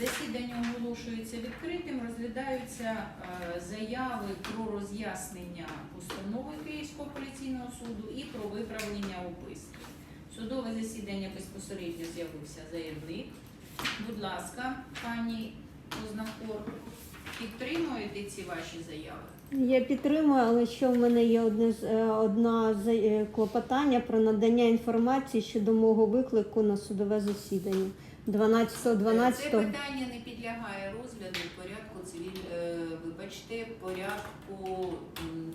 Засідання оголошується відкритим, розглядаються е, заяви про роз'яснення постанови Київського апеляційного суду і про виправлення описки. Судове засідання безпосередньо з'явився заявник. Будь ласка, пані Познахор, підтримуєте ці ваші заяви? Я підтримую, але ще в мене є одне е, одна е, клопотання про надання інформації щодо мого виклику на судове засідання 12 Це питання не підлягає розгляду в порядку цивіль... е, вибачте, порядку.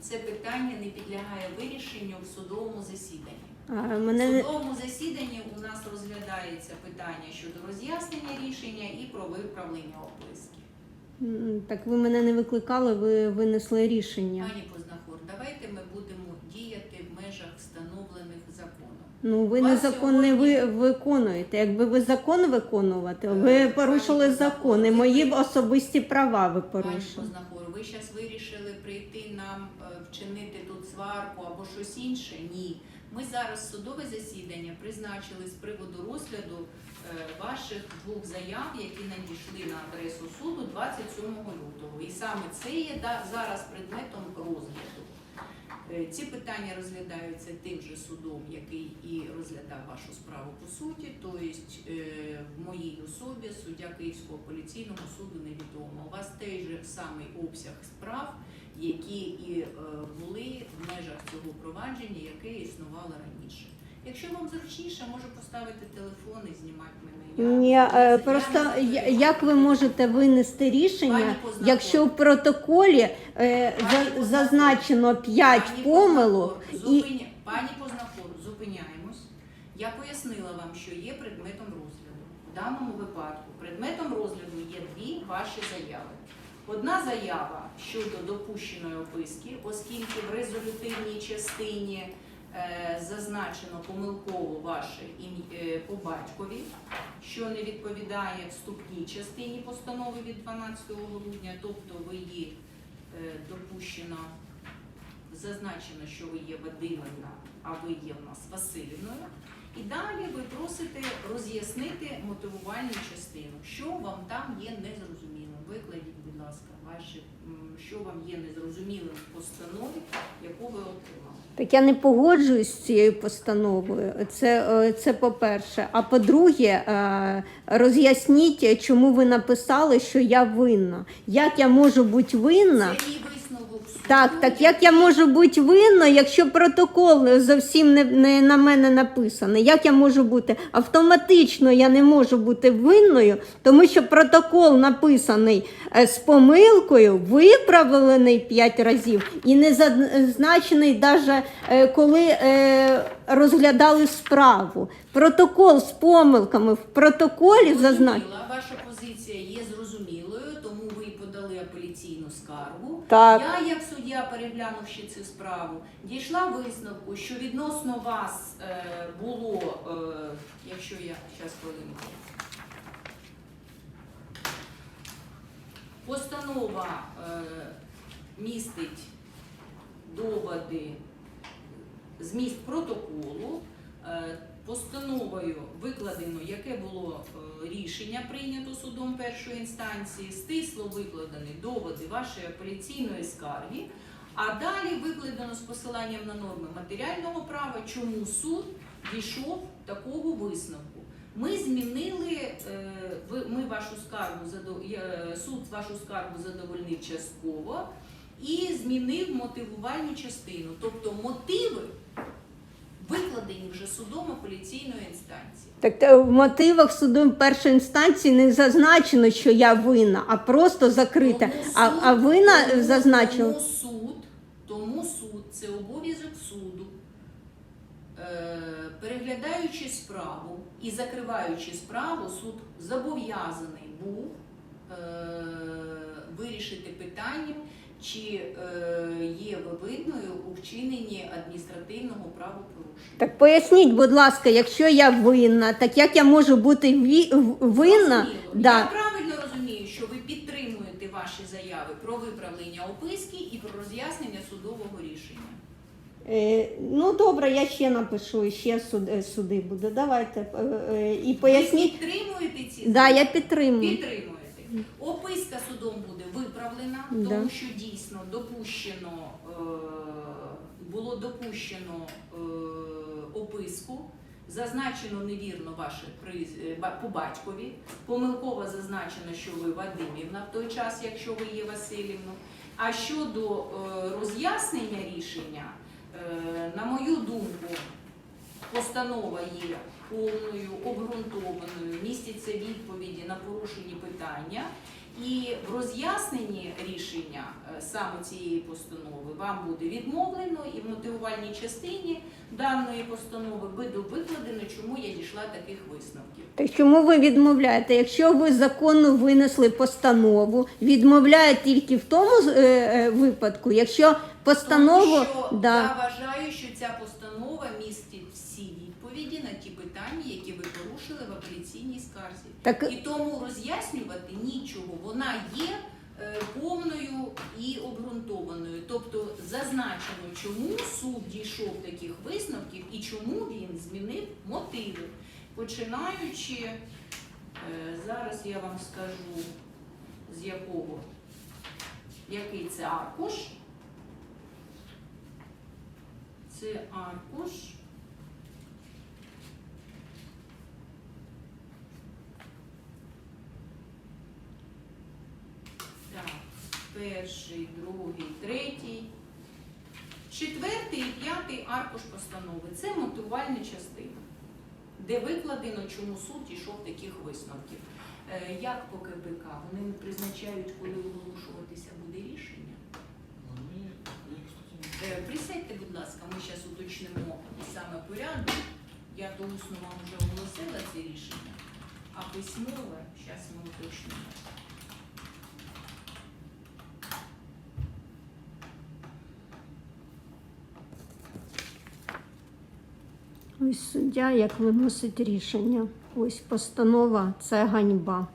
Це питання не підлягає вирішенню в судовому засіданні. А, мене не- судовому засіданні у нас розглядається питання щодо роз'яснення рішення і про виправлення описки. Так ви мене не викликали, ви винесли рішення. Пані Познахор, давайте ми будемо діяти в межах встановлених законом. Ну ви Вас незакон не ви виконуєте. Якби ви закон виконувати, Е, ви порушили пані закон, і мої особисті права ви порушили. Познахор, ви зараз вирішили прийти нам е, вчинити тут сварку або щось інше? Ні. Ми зараз судове засідання призначили з приводу розгляду е, ваших двох заяв, які надійшли на адресу суду 27 лютого. І саме це є да- зараз предметом розгляду. Е, Ці питання розглядаються тим же судом, який і розглядав вашу справу по суті, тобто е, в моїй особі суддя Київського апеляційного суду невідомо. У вас той же самий обсяг справ, які і е, були в межах цього провадження, яке існувало раніше. Якщо вам зручніше, можу поставити телефон і знімати мене. Ні, я е, просто я- як ви можете винести рішення, якщо в протоколі е, за- зазначено 5 Пані помилок і зупиня- Пані Познахор, зупиняємось. Я пояснила вам, що є предметом розгляду. В даному випадку предметом розгляду є дві ваші заяви. Одна заява щодо допущеної описки, оскільки в резолютивній частині зазначено помилково ваше ім'я е, по батькові, що не відповідає вступній частині постанови від 12 грудня, тобто ви є е, допущено зазначено, що ви є Вадимівна, а ви є в нас Василівною. І далі ви просите роз'яснити мотивувальну частину, що вам там є незрозумілим. Викладіть, будь ласка, ваші, що вам є незрозумілим в постанові. Так я не погоджуюсь з цією постановою. Це, е, це по-перше. А по-друге, е, роз'ясніть, чому ви написали, що я винна. Як я можу бути винна? Це мій висновок суду. Так, так як я можу бути винна, якщо протокол зовсім не, не на мене написаний? Як я можу бути? Автоматично я не можу бути винною, тому що протокол написаний е, з помилкою, виправлений 5 разів і не зазначений навіть коли е, розглядали справу. Протокол з помилками в протоколі зазначений. Ваша позиція є зрозумілою, тому ви подали апеляційну скаргу. Так. Я, як суддя, переглянувши цю справу, дійшла висновку, що відносно вас е, було, е, якщо я зараз хвилинку. Постанова е, містить доводи, зміст протоколу. Постановою викладено, яке було рішення прийнято судом першої інстанції, стисло викладені доводи вашої апеляційної скарги, а далі викладено з посиланням на норми матеріального права, чому суд дійшов такого висновку. Ми змінили, е, ми вашу скаргу суд вашу скаргу задовольнив частково і змінив мотивувальну частину, тобто мотиви викладені вже судом апеляційної інстанції. Так в мотивах суду першої інстанції не зазначено, що я винна, а просто закрита. Тому А, суд- а вина зазначила. Тому суд, це обов'язок суду, е, переглядаючи справу і закриваючи справу, суд зобов'язаний був е, вирішити питання, чи е, є ви винною у вчиненні адміністративного правопорушення. Так поясніть, будь ласка, якщо я винна, так як я можу бути винна? Зрозуміло. Я правильно розумію, що ви підтримуєте ваші заяви про виправлення описки і про роз'яснення судового рішення. Е, ну добре, я ще напишу, ще суд, е, суди буде. Давайте е, і поясніть. Ви підтримуєте ці Да, я підтримую. Підтримуєте. Описка судом буде виправлена, Да. тому що дійсно допущено було допущено описку. Зазначено невірно ваше приз- по батькові. Помилково зазначено, що ви Вадимівна в той час, якщо ви є Васильівна. А щодо роз'яснення рішення, на мою думку, постанова є повною, обґрунтованою, містяться відповіді на порушені питання. І в роз'ясненні рішення е, саме цієї постанови вам буде відмовлено, і в мотивувальній частині даної постанови буде викладено, чому я дійшла таких висновків. Так чому ви відмовляєте? Якщо ви законно винесли постанову, відмовляє тільки в тому е, е, випадку, якщо постанову Тому що да. я вважаю, що ця постанова містить всі відповіді на ті питання, які ви порушили в апеляційній скарзі. Так І тому роз'яснювати нічого. Вона є е, повною і обґрунтованою. Тобто зазначено, чому суд дійшов таких висновків і чому він змінив мотиви. Починаючи, е, зараз я вам скажу, з якого, який це аркуш. Це аркуш. Так, перший, другий, третій. Четвертий і п'ятий аркуш постанови це мотивувальна частина, де викладено, чому суд дійшов таких висновків. Е, Як по КПК? Вони не призначають, коли оголошуватися буде рішення. Е, Присядьте, будь ласка, ми зараз уточнимо саме порядок. Я то усно вам вже оголосила це рішення, а письмове зараз ми уточнимо. Ось суддя як виносить рішення. Ось постанова це ганьба.